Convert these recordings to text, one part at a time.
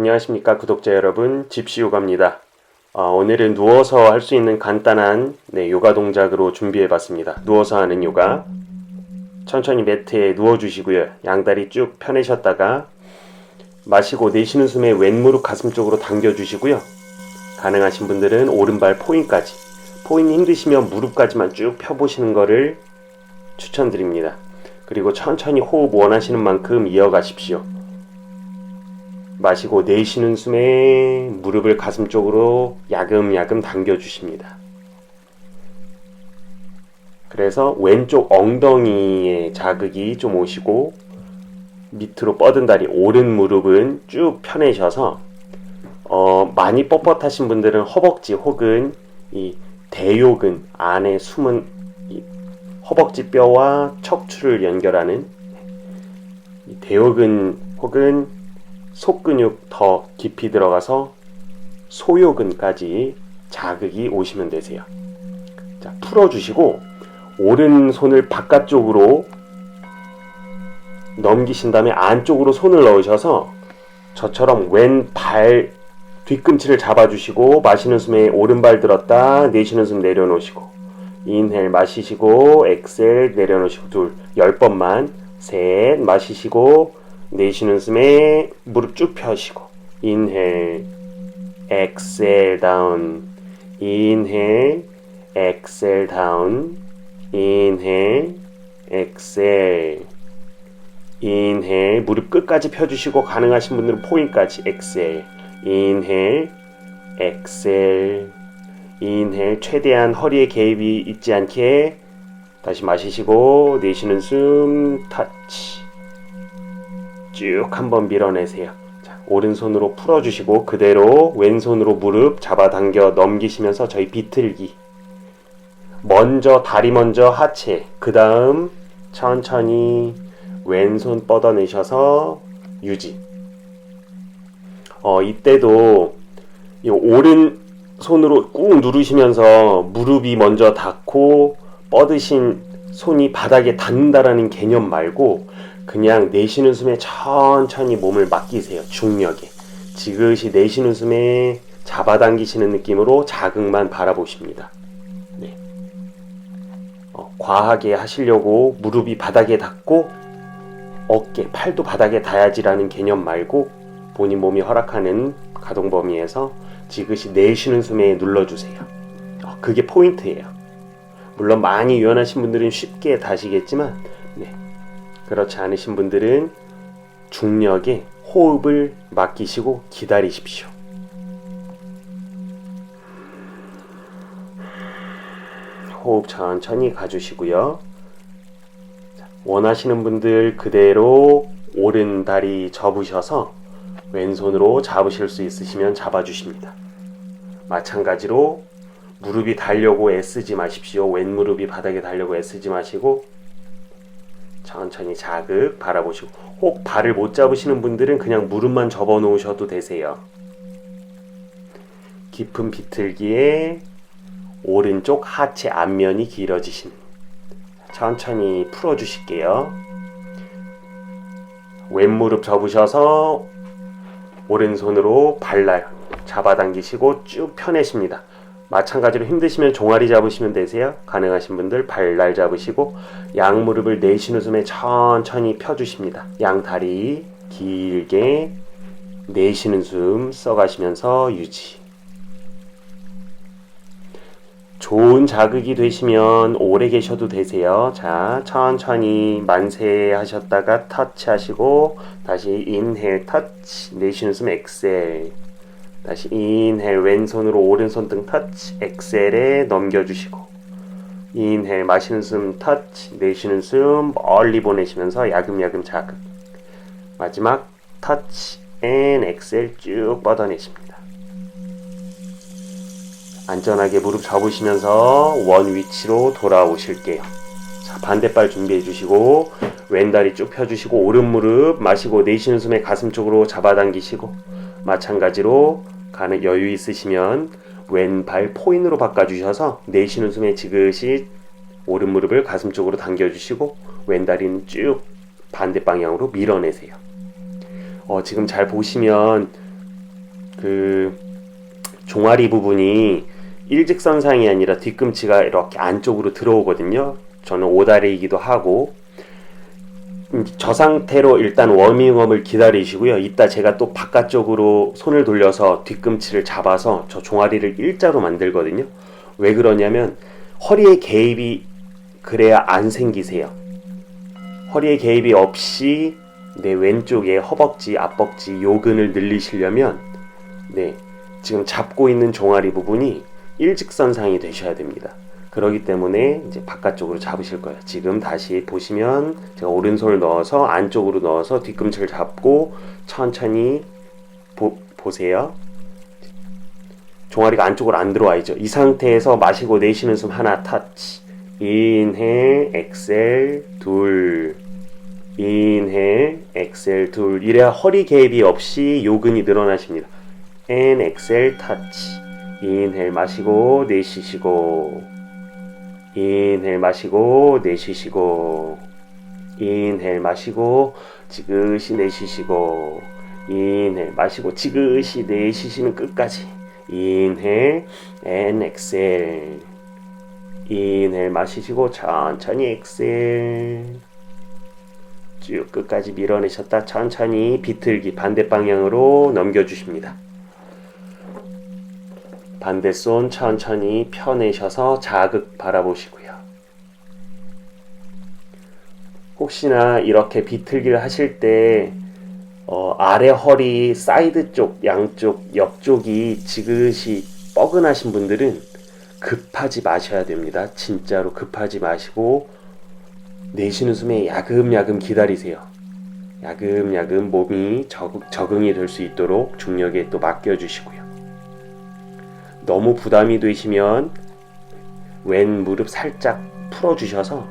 안녕하십니까 구독자 여러분 집시 요가입니다. 어, 오늘은 누워서 할 수 있는 간단한 네, 요가 동작으로 준비해 봤습니다. 누워서 하는 요가 천천히 매트에 누워 주시고요. 양다리 쭉 펴내셨다가 마시고 내쉬는 숨에 왼무릎 가슴 쪽으로 당겨 주시고요. 가능하신 분들은 오른발 포인까지 포인이 힘드시면 무릎까지만 쭉 펴보시는 것을 추천드립니다. 그리고 천천히 호흡 원하시는 만큼 이어가십시오. 마시고 내쉬는 숨에 무릎을 가슴 쪽으로 야금야금 당겨주십니다. 그래서 왼쪽 엉덩이에 자극이 좀 오시고 밑으로 뻗은 다리 오른 무릎은 쭉 펴내셔서 어, 많이 뻣뻣하신 분들은 허벅지 혹은 이 대요근 안에 숨은 이 허벅지 뼈와 척추를 연결하는 이 대요근 혹은 속근육 더 깊이 들어가서 소요근까지 자극이 오시면 되세요. 자, 풀어주시고 오른손을 바깥쪽으로 넘기신 다음에 안쪽으로 손을 넣으셔서 저처럼 왼발 뒤꿈치를 잡아주시고 마시는 숨에 오른발 들었다 내쉬는 숨 내려놓으시고 인헬 마시시고 엑셀 내려놓으시고 둘 열 번만 셋 마시시고 내쉬는 숨에 무릎 쭉 펴시고 인헬 엑셀 다운 인헬 엑셀 다운 인헬 엑셀 인헬 무릎 끝까지 펴주시고 가능하신 분들은 포인까지 엑셀 인헬 엑셀 인헬 최대한 허리에 개입이 있지 않게 다시 마시시고 내쉬는 숨 터치 쭉 한번 밀어내세요. 자, 오른손으로 풀어주시고 그대로 왼손으로 무릎 잡아당겨 넘기시면서 저희 비틀기 먼저 다리 먼저 하체 그 다음 천천히 왼손 뻗어내셔서 유지 어 이때도 이 오른 손으로 꾹 누르시면서 무릎이 먼저 닿고 뻗으신 손이 바닥에 닿는다라는 개념 말고 그냥 내쉬는 숨에 천천히 몸을 맡기세요. 중력에. 지그시 내쉬는 숨에 잡아당기시는 느낌으로 자극만 바라보십니다. 네. 어, 과하게 하시려고 무릎이 바닥에 닿고 어깨, 팔도 바닥에 닿아야지라는 개념 말고 본인 몸이 허락하는 가동 범위에서 지그시 내쉬는 숨에 눌러주세요. 어, 그게 포인트예요. 물론 많이 유연하신 분들은 쉽게 다시겠지만 네. 그렇지 않으신 분들은 중력에 호흡을 맡기시고 기다리십시오. 호흡 천천히 가주시고요. 원하시는 분들 그대로 오른 다리 접으셔서 왼손으로 잡으실 수 있으시면 잡아주십니다. 마찬가지로 무릎이 달려고 애쓰지 마십시오. 왼 무릎이 바닥에 달려고 애쓰지 마시고 천천히 자극 바라보시고 혹 발을 못 잡으시는 분들은 그냥 무릎만 접어 놓으셔도 되세요. 깊은 비틀기에 오른쪽 하체 앞면이 길어지신 천천히 풀어 주실게요. 왼무릎 접으셔서 오른손으로 발날 잡아당기시고 쭉 펴내십니다. 마찬가지로 힘드시면 종아리 잡으시면 되세요. 가능하신 분들 발날 잡으시고 양 무릎을 내쉬는 숨에 천천히 펴주십니다. 양 다리 길게 내쉬는 숨 써가시면서 유지. 좋은 자극이 되시면 오래 계셔도 되세요. 자, 천천히 만세 하셨다가 터치 하시고 다시 인헬 터치 내쉬는 숨 엑셀 다시 인헬 왼손으로 오른손 등 터치 엑셀에 넘겨주시고 인헬 마시는 숨 터치 내쉬는 숨 멀리 보내시면서 야금야금 자극 마지막 터치 앤 엑셀 쭉 뻗어내십니다. 안전하게 무릎 접으시면서 원 위치로 돌아오실게요. 자, 반대발 준비해 주시고 왼다리 쭉 펴주시고 오른 무릎 마시고 내쉬는 숨에 가슴 쪽으로 잡아당기시고 마찬가지로 가는 여유 있으시면 왼발 포인으로 바꿔주셔서 내쉬는 숨에 지그시 오른 무릎을 가슴 쪽으로 당겨주시고 왼다리는 쭉 반대 방향으로 밀어내세요. 어, 지금 잘 보시면 그 종아리 부분이 일직선상이 아니라 뒤꿈치가 이렇게 안쪽으로 들어오거든요. 저는 오다리이기도 하고 음, 저 상태로 일단 워밍업을 기다리시고요. 이따 제가 또 바깥쪽으로 손을 돌려서 뒤꿈치를 잡아서 저 종아리를 일자로 만들거든요. 왜 그러냐면 허리에 개입이 그래야 안 생기세요. 허리에 개입이 없이 내 왼쪽에 허벅지, 앞벅지 요근을 늘리시려면 네, 지금 잡고 있는 종아리 부분이 일직선상이 되셔야 됩니다. 그러기 때문에 이제 바깥쪽으로 잡으실 거예요. 지금 다시 보시면 제가 오른손을 넣어서 안쪽으로 넣어서 뒤꿈치를 잡고 천천히 보, 보세요. 종아리가 안쪽으로 안 들어와 있죠. 이 상태에서 마시고 내쉬는 숨 하나 터치. 인헬, 엑셀, 둘. 인헬, 엑셀, 둘. 이래야 허리 개입이 없이 요근이 늘어나십니다. 앤, 엑셀, 터치. 인헬 마시고 내쉬시고. 인헬 마시고 내쉬시고. 인헬 마시고 지그시 내쉬시고. 인헬 마시고 지그시 내쉬시는 끝까지. 인헬 앤 엑셀. 인헬 마시시고 천천히 엑셀. 쭉 끝까지 밀어내셨다 천천히 비틀기 반대 방향으로 넘겨주십니다. 반대손 천천히 펴내셔서 자극 바라보시고요. 혹시나 이렇게 비틀기를 하실 때 어, 아래 허리 사이드 쪽, 양쪽, 옆쪽이 지그시 뻐근하신 분들은 급하지 마셔야 됩니다. 진짜로 급하지 마시고 내쉬는 숨에 야금야금 기다리세요. 야금야금 몸이 적응, 적응이 될 수 있도록 중력에 또 맡겨주시고요. 너무 부담이 되시면 왼 무릎 살짝 풀어주셔서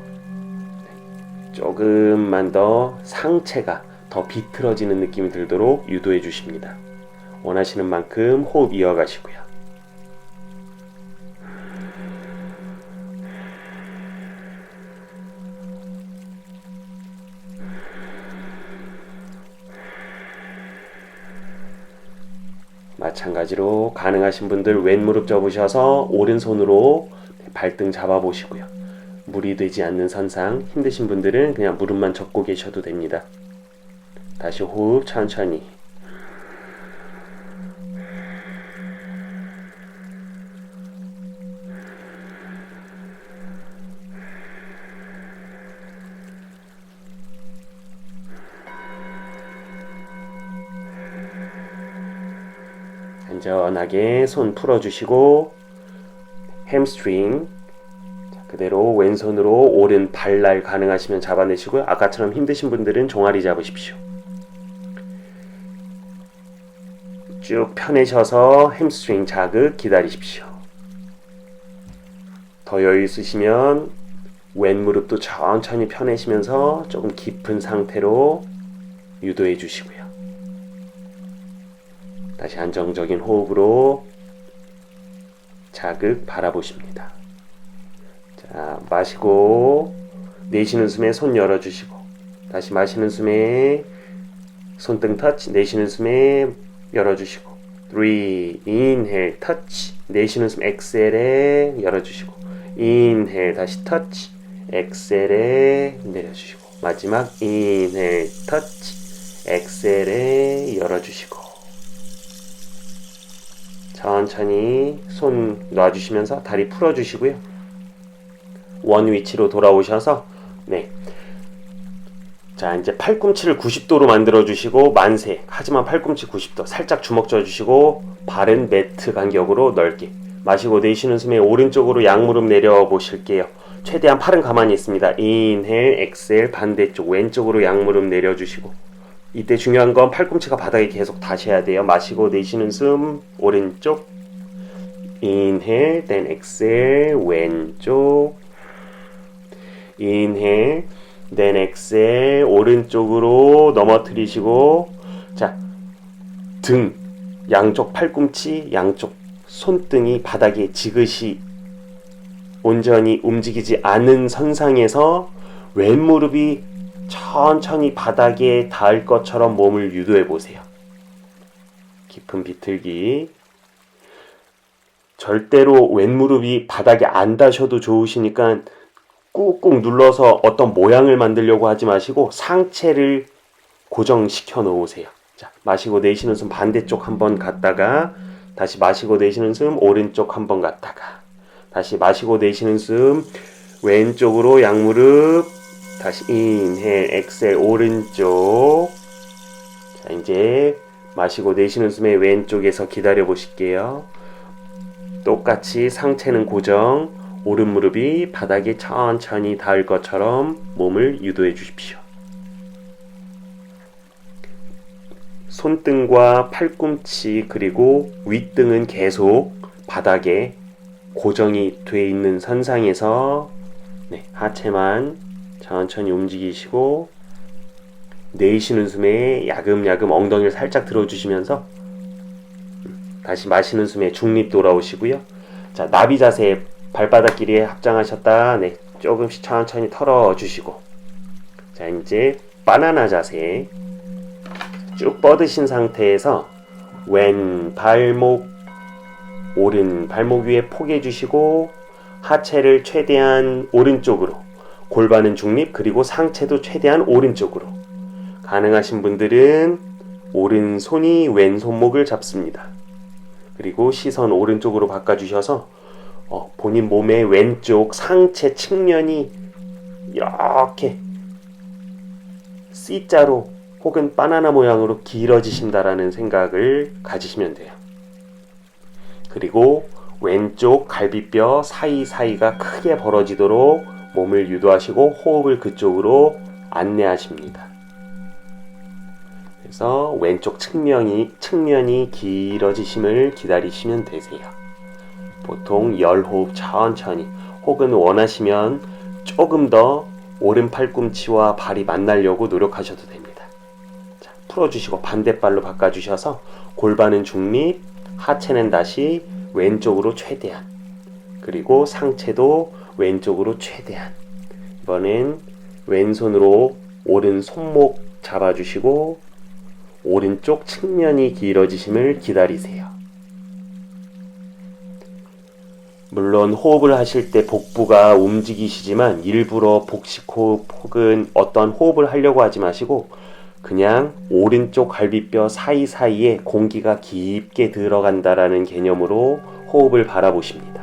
조금만 더 상체가 더 비틀어지는 느낌이 들도록 유도해 주십니다. 원하시는 만큼 호흡 이어가시고요. 마찬가지로 가능하신 분들 왼 무릎 접으셔서 오른손으로 발등 잡아 보시고요. 무리 되지 않는 선상 힘드신 분들은 그냥 무릎만 접고 계셔도 됩니다. 다시 호흡 천천히. 안전하게 손 풀어주시고 햄스트링 자, 그대로 왼손으로 오른 발날 가능하시면 잡아내시고요. 아까처럼 힘드신 분들은 종아리 잡으십시오. 쭉 펴내셔서 햄스트링 자극 기다리십시오. 더 여유 있으시면 왼 무릎도 천천히 펴내시면서 조금 깊은 상태로 유도해 주시고요. 다시 안정적인 호흡으로 자극 바라보십니다. 자, 마시고 내쉬는 숨에 손 열어주시고 다시 마시는 숨에 손등 터치 내쉬는 숨에 열어주시고 3 인헬 터치 내쉬는 숨 엑셀에 열어주시고 인헬 다시 터치 엑셀에 내려주시고 마지막 인헬 터치 엑셀에 열어주시고 천천히 손 놔주시면서 다리 풀어주시고요. 원 위치로 돌아오셔서 네. 자 이제 팔꿈치를 90도로 만들어 주시고 만세. 하지만 팔꿈치 90도. 살짝 주먹 쥐어 주시고 발은 매트 간격으로 넓게. 마시고 내쉬는 숨에 오른쪽으로 양무릎 내려 보실게요. 최대한 팔은 가만히 있습니다. 인헬 엑셀 반대쪽 왼쪽으로 양무릎 내려 주시고 이때 중요한 건 팔꿈치가 바닥에 계속 닿으셔야 돼요. 마시고 내쉬는 숨 오른쪽. 인헬 then 엑셀 왼쪽. 인헬 then 엑셀 오른쪽으로 넘어뜨리시고. 자 등. 양쪽 팔꿈치 양쪽 손등이 바닥에 지그시. 온전히 움직이지 않은 선상에서 왼무릎이 천천히 바닥에 닿을 것처럼 몸을 유도해 보세요. 깊은 비틀기. 절대로 왼무릎이 바닥에 안 닿으셔도 좋으시니까 꾹꾹 눌러서 어떤 모양을 만들려고 하지 마시고 상체를 고정시켜 놓으세요. 자, 마시고 내쉬는 숨 반대쪽 한번 갔다가 다시 마시고 내쉬는 숨 오른쪽 한번 갔다가 다시 마시고 내쉬는 숨 왼쪽으로 양무릎 다시 인헬 엑셀 오른쪽. 자 이제 마시고 내쉬는 숨에 왼쪽에서 기다려 보실게요. 똑같이 상체는 고정 오른 무릎이 바닥에 천천히 닿을 것처럼 몸을 유도해 주십시오. 손등과 팔꿈치 그리고 윗등은 계속 바닥에 고정이 돼 있는 선상에서 네, 하체만 천천히 움직이시고 내쉬는 숨에 야금야금 엉덩이를 살짝 들어주시면서 음, 다시 마시는 숨에 중립 돌아오시고요. 자 나비 자세 발바닥 길이에 합장하셨다. 네, 조금씩 천천히 털어주시고 자 이제 바나나 자세 쭉 뻗으신 상태에서 왼 발목 오른 발목 위에 포개 주시고 하체를 최대한 오른쪽으로 골반은 중립 그리고 상체도 최대한 오른쪽으로 가능하신 분들은 오른손이 왼손목을 잡습니다. 그리고 시선 오른쪽으로 바꿔주셔서 어, 본인 몸의 왼쪽 상체 측면이 이렇게 C자로 혹은 바나나 모양으로 길어지신다라는 생각을 가지시면 돼요. 그리고 왼쪽 갈비뼈 사이사이가 크게 벌어지도록 몸을 유도하시고 호흡을 그쪽으로 안내하십니다. 그래서 왼쪽 측면이 측면이 길어지심을 기다리시면 되세요. 보통 열 호흡 천천히 혹은 원하시면 조금 더 오른 팔꿈치와 발이 만나려고 노력하셔도 됩니다. 자, 풀어주시고 반대발로 바꿔주셔서 골반은 중립, 하체는 다시 왼쪽으로 최대한 그리고 상체도 왼쪽으로 최대한 이번엔 왼손으로 오른 손목 잡아주시고 오른쪽 측면이 길어지심을 기다리세요. 물론 호흡을 하실 때 복부가 움직이시지만 일부러 복식 호흡 혹은 어떤 호흡을 하려고 하지 마시고 그냥 오른쪽 갈비뼈 사이사이에 공기가 깊게 들어간다라는 개념으로 호흡을 바라보십니다.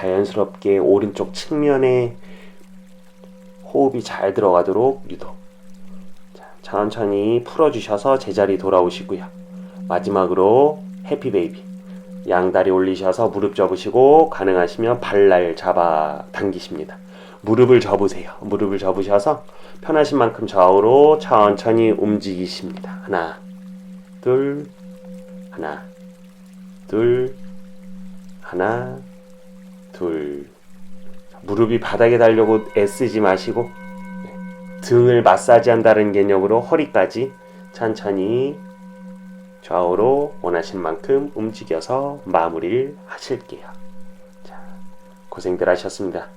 자연스럽게 오른쪽 측면에 호흡이 잘 들어가도록 유도. 자, 천천히 풀어주셔서 제자리 돌아오시고요. 마지막으로 해피 베이비. 양다리 올리셔서 무릎 접으시고 가능하시면 발날 잡아 당기십니다. 무릎을 접으세요. 무릎을 접으셔서 편하신 만큼 좌우로 천천히 움직이십니다. 하나, 둘, 하나, 둘, 하나, 둘. 무릎이 바닥에 달려고 애쓰지 마시고 네. 등을 마사지 한다는 개념으로 허리까지 천천히 좌우로 원하신 만큼 움직여서 마무리를 하실게요. 자, 고생들 하셨습니다.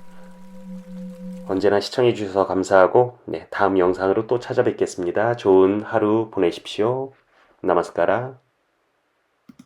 언제나 시청해 주셔서 감사하고 네, 다음 영상으로 또 찾아뵙겠습니다. 좋은 하루 보내십시오. 나마스카라.